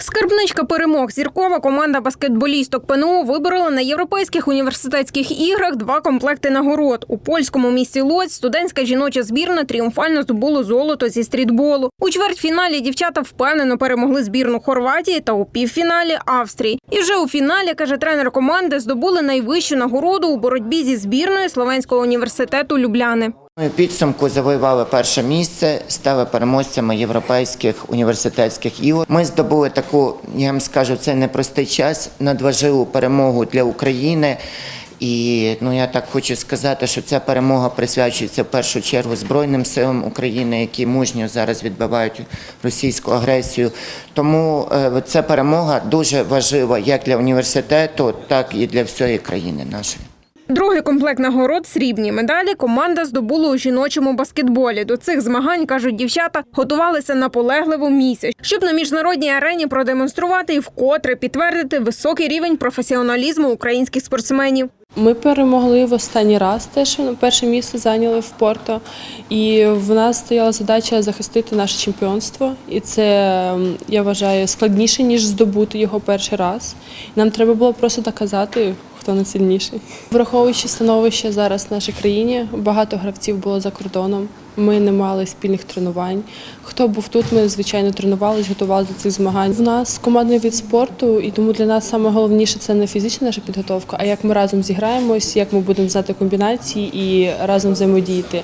Скарбничка перемог зіркова команда баскетболісток ПНУ виборола на європейських університетських іграх два комплекти нагород. У польському місті Лодзь студентська жіноча збірна тріумфально здобула золото зі стрітболу. У чвертьфіналі дівчата впевнено перемогли збірну Хорватії та у півфіналі Австрії. І вже у фіналі, каже тренер команди, здобули найвищу нагороду у боротьбі зі збірною Словенського університету Любляни. Ми підсумку завоювали перше місце, стали переможцями європейських університетських ігор. Ми здобули таку, я вам скажу, це непростий час, надважливу перемогу для України. І ну я так хочу сказати, що ця перемога присвячується в першу чергу Збройним силам України, які мужньо зараз відбивають російську агресію. Тому е, ця перемога дуже важлива як для університету, так і для всієї країни нашої. Другий комплект нагород срібні медалі команда здобула у жіночому баскетболі. До цих змагань кажуть дівчата, готувалися наполегливо місяць, щоб на міжнародній арені продемонструвати і вкотре підтвердити високий рівень професіоналізму українських спортсменів. Ми перемогли в останній раз теж перше місце зайняли в Порто, і в нас стояла задача захистити наше чемпіонство. І це я вважаю складніше ніж здобути його перший раз. Нам треба було просто доказати, хто найсильніший. Враховуючи становище зараз в нашій країні, багато гравців було за кордоном. Ми не мали спільних тренувань. Хто був тут, ми звичайно тренувалися, готувалися до цих змагань. В нас командний від спорту, і тому для нас саме головніше це не фізична наша підготовка, а як ми разом зіграємось, як ми будемо знати комбінації і разом взаємодіяти.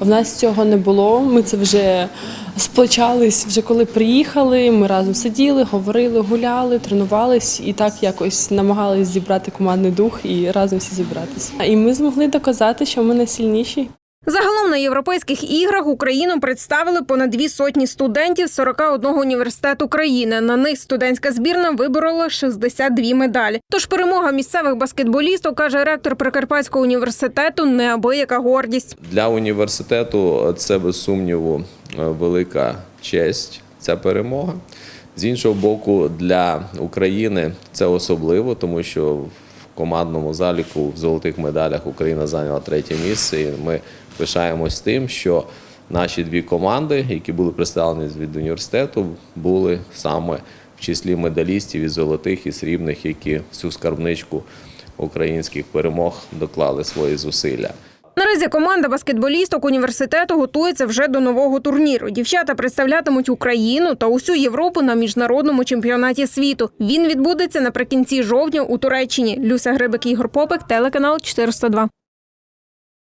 В нас цього не було. Ми це вже сплочались. Вже коли приїхали, ми разом сиділи, говорили, гуляли, тренувались і так якось намагались зібрати командний дух і разом всі зібратися. І ми змогли доказати, що ми найсильніші. Загалом на європейських іграх Україну представили понад дві сотні студентів з 41 університету країни. На них студентська збірна виборола 62 медалі. Тож перемога місцевих баскетболістів, каже ректор Прикарпатського університету, неабияка гордість. Для університету це без сумніву е, велика честь, ця перемога. З іншого боку, для України це особливо, тому що командному заліку в золотих медалях Україна зайняла третє місце. І ми пишаємось тим, що наші дві команди, які були представлені від університету, були саме в числі медалістів і золотих і срібних, які всю скарбничку українських перемог доклали свої зусилля. Наразі команда баскетболісток університету готується вже до нового турніру. Дівчата представлятимуть Україну та усю Європу на міжнародному чемпіонаті світу. Він відбудеться наприкінці жовтня у Туреччині. Люся Грибик, Ігор Попик, телеканал 402.